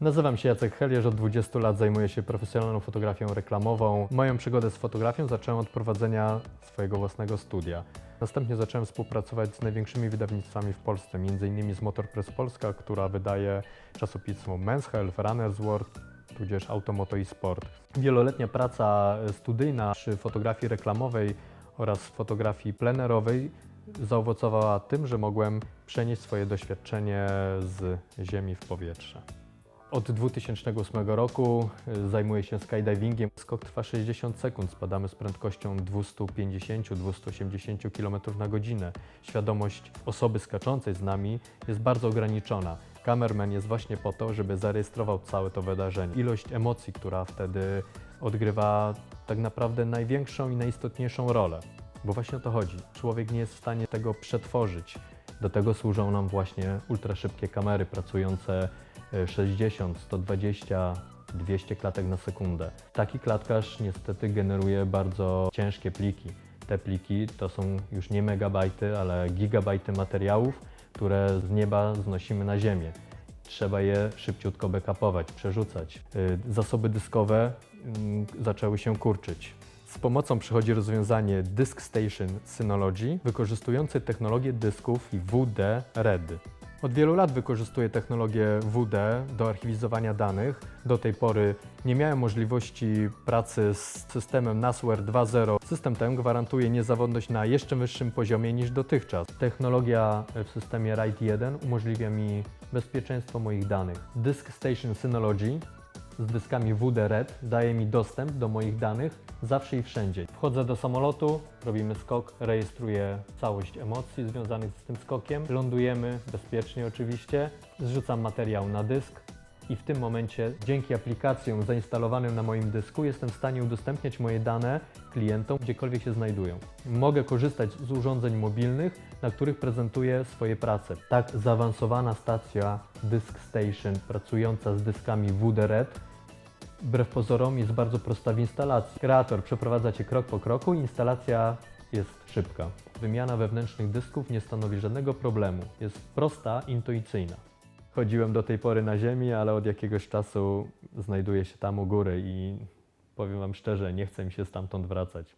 Nazywam się Jacek Helierz, od 20 lat zajmuję się profesjonalną fotografią reklamową. Moją przygodę z fotografią zacząłem od prowadzenia swojego własnego studia. Następnie zacząłem współpracować z największymi wydawnictwami w Polsce, m.in. z Motorpress Polska, która wydaje czasopismo Men's Health, Runner's World, tudzież Automoto i Sport. Wieloletnia praca studyjna przy fotografii reklamowej oraz fotografii plenerowej zaowocowała tym, że mogłem przenieść swoje doświadczenie z ziemi w powietrze. Od 2008 roku y, zajmuję się skydivingiem. Skok trwa 60 sekund, spadamy z prędkością 250-280 km na godzinę. Świadomość osoby skaczącej z nami jest bardzo ograniczona. Kamerman jest właśnie po to, żeby zarejestrował całe to wydarzenie. Ilość emocji, która wtedy odgrywa tak naprawdę największą i najistotniejszą rolę. Bo właśnie o to chodzi. Człowiek nie jest w stanie tego przetworzyć. Do tego służą nam właśnie ultraszybkie kamery pracujące e, 60, 120, 200 klatek na sekundę. Taki klatkarz niestety generuje bardzo ciężkie pliki. Te pliki to są już nie megabajty, ale gigabajty materiałów, które z nieba znosimy na ziemię. Trzeba je szybciutko backupować, przerzucać. Y, Zasoby dyskowe mm, zaczęły się kurczyć. Z pomocą przychodzi rozwiązanie Disk Station Synology, wykorzystujące technologię dysków WD-RED. Od wielu lat wykorzystuję technologię WD do archiwizowania danych. Do tej pory nie miałem możliwości pracy z systemem NASWare 2.0. System ten gwarantuje niezawodność na jeszcze wyższym poziomie niż dotychczas. Technologia w systemie RAID 1 umożliwia mi bezpieczeństwo moich danych. Disk Station Synology z dyskami WD-RED daje mi dostęp do moich danych zawsze i wszędzie. Wchodzę do samolotu, robimy skok, rejestruję całość emocji związanych z tym skokiem, lądujemy bezpiecznie oczywiście, zrzucam materiał na dysk i w tym momencie dzięki aplikacjom zainstalowanym na moim dysku jestem w stanie udostępniać moje dane klientom, gdziekolwiek się znajdują. Mogę korzystać z urządzeń mobilnych, na których prezentuję swoje prace. Tak zaawansowana stacja Disk Station pracująca z dyskami WD-RED wbrew pozorom jest bardzo prosta w instalacji. Kreator przeprowadza Cię krok po kroku instalacja jest szybka. Wymiana wewnętrznych dysków nie stanowi żadnego problemu. Jest prosta, intuicyjna. Chodziłem do tej pory na ziemi, ale od jakiegoś czasu znajduję się tam u góry i powiem Wam szczerze, nie chce mi się stamtąd wracać.